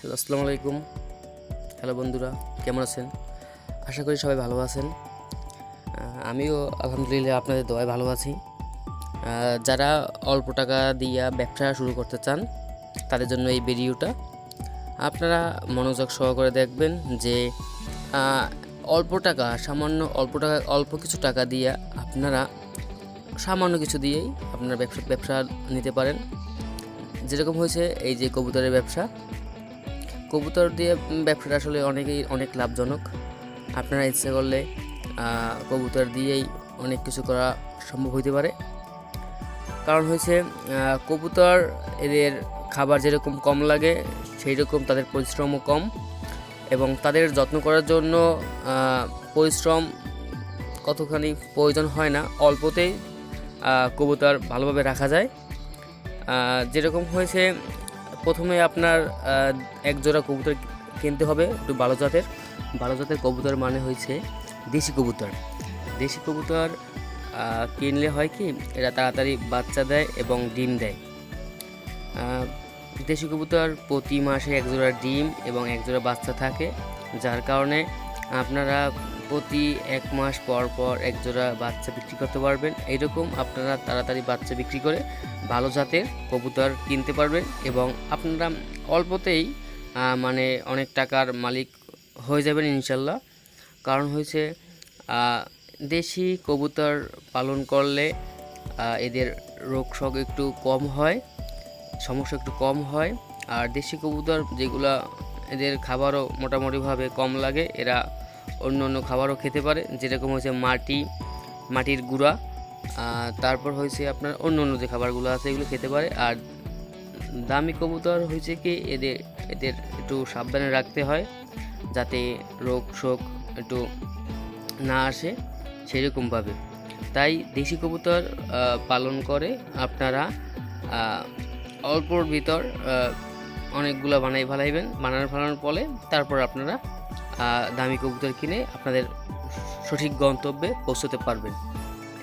Hello, আসসালামু আলাইকুম। Hello বন্ধুরা, কেমন আছেন? আশা করি সবাই ভালো আছেন। আমিও আলহামদুলিল্লাহ আপনাদের দোয়ায় ভালো আছি। যারা অল্প টাকা দিয়া ব্যবসা শুরু করতে চান, তাদের জন্য এই ভিডিওটা। আপনারা মনোযোগ সহকারে দেখবেন যে অল্প টাকা, সামান্য অল্প টাকা, অল্প কিছু টাকা দিয়ে আপনারা সামান্য কিছু দিয়েই আপনারা ব্যবসা ব্যবসা নিতে পারেন। যেরকম হয়েছে এই যে কবুতরের ব্যবসা। কবুতর দিয়ে ব্যবসাটা আসলে অনেকেই অনেক লাভজনক। আপনারা ইচ্ছে করলে কবুতর দিয়েই অনেক কিছু করা সম্ভব হইতে পারে। কারণ হয়েছে কবুতর এদের খাবার যেরকম কম লাগে সেই রকম তাদের পরিশ্রমও কম এবং তাদের যত্ন করার জন্য পরিশ্রম কতখানি প্রয়োজন হয় না, অল্পতেই কবুতর ভালোভাবে রাখা যায়। যেরকম হয়েছে প্রথমে আপনার এক জোড়া কবুতর কিনতে হবে, একটু ভালো জাতের। ভালো জাতের কবুতর মানে হয়েছে দেশি কবুতর। দেশি কবুতর কিনলে হয় কি, এরা তাড়াতাড়ি বাচ্চা দেয় এবং ডিম দেয়। দেশি কবুতর প্রতি মাসে এক জোড়া ডিম এবং এক জোড়া বাচ্চা থাকে, যার কারণে আপনারা প্রতি এক মাস পর পর এক জোড়া বাচ্চা বিক্রি করতে পারবেন। এইরকম আপনারা তাড়াতাড়ি বাচ্চা বিক্রি করে ভালো জাতের কবুতর কিনতে পারবেন এবং আপনারা অল্পতেই মানে অনেক টাকার মালিক হয়ে যাবেন ইনশাল্লাহ। কারণ হয়েছে দেশি কবুতর পালন করলে এদের রোগ শোক একটু কম হয়, সমস্যা একটু কম হয়। আর দেশি কবুতর যেগুলা এদের খাবারও মোটামুটিভাবে কম লাগে, এরা অন্য অন্য খাবারও খেতে পারে। যেরকম হচ্ছে মাটি, মাটির গুঁড়া তারপর হয়েছে আপনার অন্য অন্য যে খাবারগুলো আছে এগুলো খেতে পারে। আর দামি কবুতর হয়েছে কি, এদের এদের একটু সাবধানে রাখতে হয়, যাতে রোগ শোক একটু না আসে সেরকমভাবে। তাই দেশি কবুতর পালন করে আপনারা অল্পর ভিতর অনেকগুলো বানাই ফেলাইবেন। বানানো ফেলানোর ফলে তারপর আপনারা দামি কবুতর কিনে আপনাদের সঠিক গন্তব্যে পৌঁছতে পারবেন।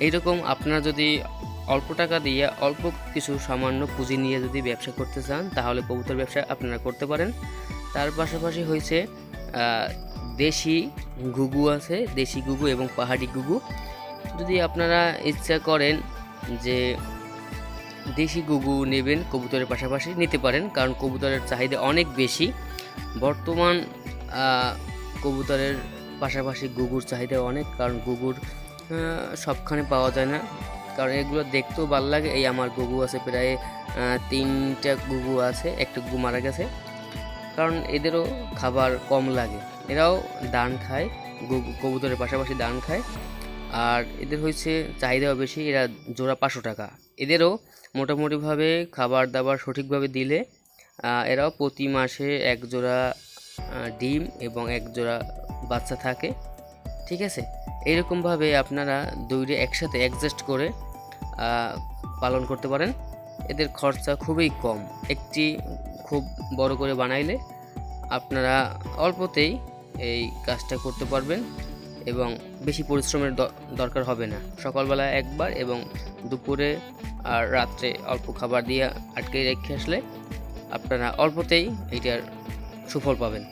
এইরকম আপনারা যদি অল্প টাকা দিয়ে অল্প কিছু সামান্য পুঁজি নিয়ে যদি ব্যবসা করতে চান, তাহলে কবুতর ব্যবসা আপনারা করতে পারেন। তার পাশাপাশি হয়েছে দেশি ঘুঘু আছে, দেশি ঘুঘু এবং পাহাড়ি ঘুঘু। যদি আপনারা ইচ্ছা করেন যে দেশি ঘুঘু নেবেন, কবুতরের পাশাপাশি নিতে পারেন, কারণ কবুতরের চাহিদা অনেক বেশি। বর্তমান কবুতরের পাশাপাশি গুগুর চাহিদা অনেক, কারণ গুগুর সবখানে পাওয়া যায় না। কারণ এগুলো দেখতেও ভালো লাগে। এই আমার গুগু আছে প্রায় তিনটা গুগু আছে, একটা গুগু মারা গেছে। কারণ এদেরও খাবার কম লাগে। এরাও দান খায় কবুতরের পাশাপাশি দান খায়। আর এদের হচ্ছে চাহিদাও বেশি, এরা জোড়া পাঁচশো টাকা। এদেরও মোটামুটিভাবে খাবার দাবার সঠিকভাবে দিলে এরাও প্রতি মাসে এক জোড়া ডিম এবং এক জোড়া বাচ্চা থাকে, ঠিক আছে? এইরকমভাবে আপনারা দুইটা একসাথে অ্যাডজাস্ট করে পালন করতে পারেন। এদের খরচা খুবই কম। একটি খুব বড় করে বানাইলে আপনারা অল্পতেই এই কাজটা করতে পারবেন এবং বেশি পরিশ্রমের দরকার হবে না। সকালবেলা একবার এবং দুপুরে আর রাত্রে অল্প খাবার দিয়ে আটকে রেখে আসলে আপনারা অল্পতেই এইটার সুফল পাবেন।